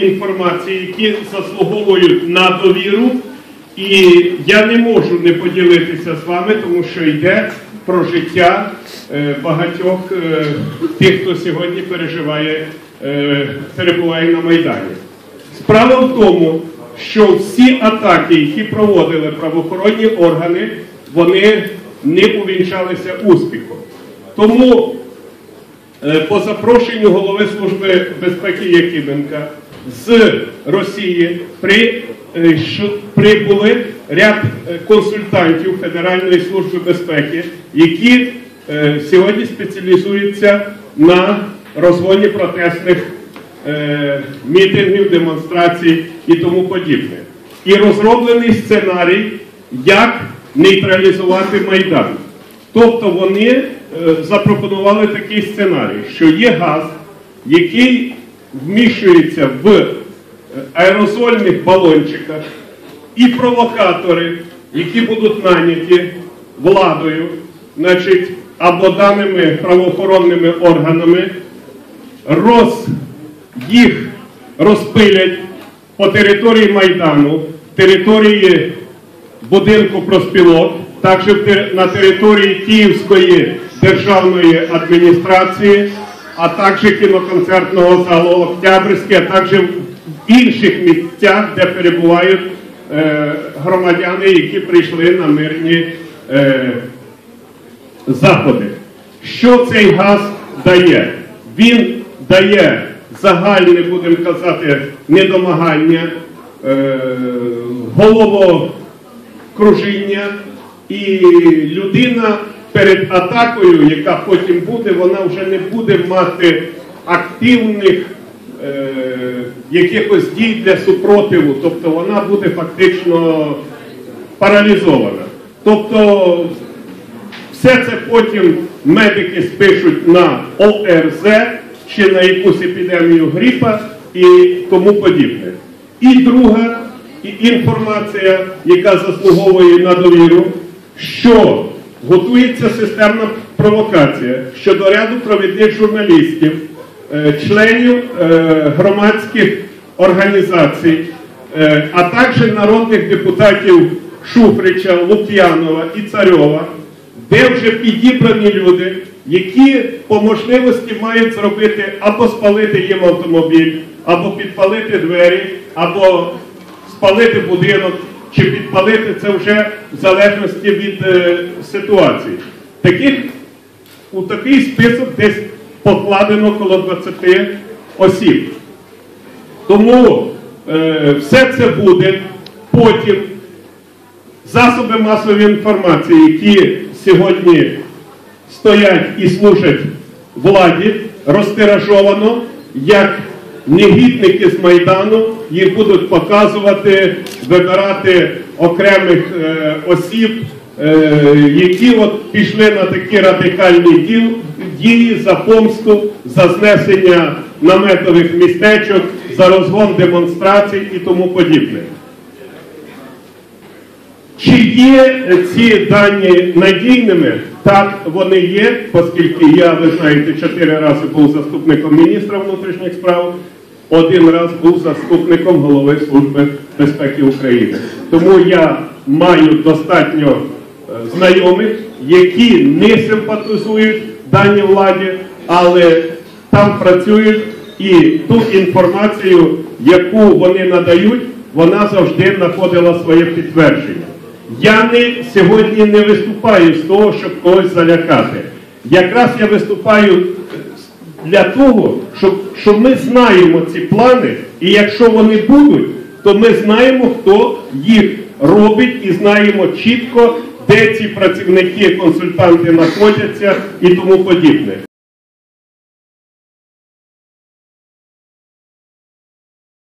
інформації, які заслуговують на довіру, і я не можу не поділитися з вами, тому що йде про життя е, багатьох е, тих, хто сьогодні переживає, е, перебуває на Майдані. Справа в тому, що всі атаки, які проводили правоохоронні органи, вони не увінчалися успіхом. Тому по запрошенню голови Служби безпеки Якименка з Росії при, е, прибули ряд е, консультантів Федеральної служби безпеки, які е, сьогодні спеціалізуються на розгоні протестних мітингів, демонстрацій і тому подібне. І розроблений сценарій, як нейтралізувати Майдан. Тобто вони запропонували такий сценарій, що є газ, який вміщується в е, аерозольних балончиках, і провокатори, які будуть наняті владою, значить, або даними правоохоронними органами, роз, їх розпилять по території Майдану, території будинку проспілок, також на території Київської державної адміністрації, а також кіноконцертного залу Октябрьське, а також в інших місцях, де перебувають е, громадяни, які прийшли на мирні е, заходи. Що цей газ дає? Він дає загальне, будемо казати, недомагання, е, головокружіння, і людина перед атакою, яка потім буде, вона вже не буде мати активних е, якихось дій для супротиву, тобто вона буде фактично паралізована. Тобто все це потім медики спишуть на ОРЗ чи на якусь епідемію грипа і тому подібне. І друга інформація, яка заслуговує на довіру, що готується системна провокація щодо ряду провідних журналістів, е, членів е, громадських організацій, е, а також народних депутатів Шуфрича, Лук'янова і Царьова, де вже підібрані люди, які по можливості мають зробити або спалити їм автомобіль, або підпалити двері, або спалити будинок, чи підпалити це вже в залежності від е, ситуації. Таких у такий список десь покладено коло 20 осіб. Тому е, все це буде потім засоби масової інформації, які сьогодні стоять і служать владі, розтиражовано, як негідники з Майдану їх будуть показувати, вибирати окремих е, осіб, е, які от пішли на такі радикальні діл- дії за помсту, за знесення наметових містечок, за розгон демонстрацій і тому подібне. Чи є ці дані надійними? Так, вони є, оскільки я, ви знаєте, чотири рази був заступником міністра внутрішніх справ, один раз був заступником голови Служби безпеки України. Тому я маю достатньо е, знайомих, які не симпатизують даній владі, але там працюють і ту інформацію, яку вони надають, вона завжди знаходила своє підтвердження. Я не, сьогодні не виступаю з того, щоб когось залякати. Якраз я виступаю для того, щоб, що ми знаємо ці плани, і якщо вони будуть, то ми знаємо, хто їх робить, і знаємо чітко, де ці працівники, консультанти знаходяться і тому подібне.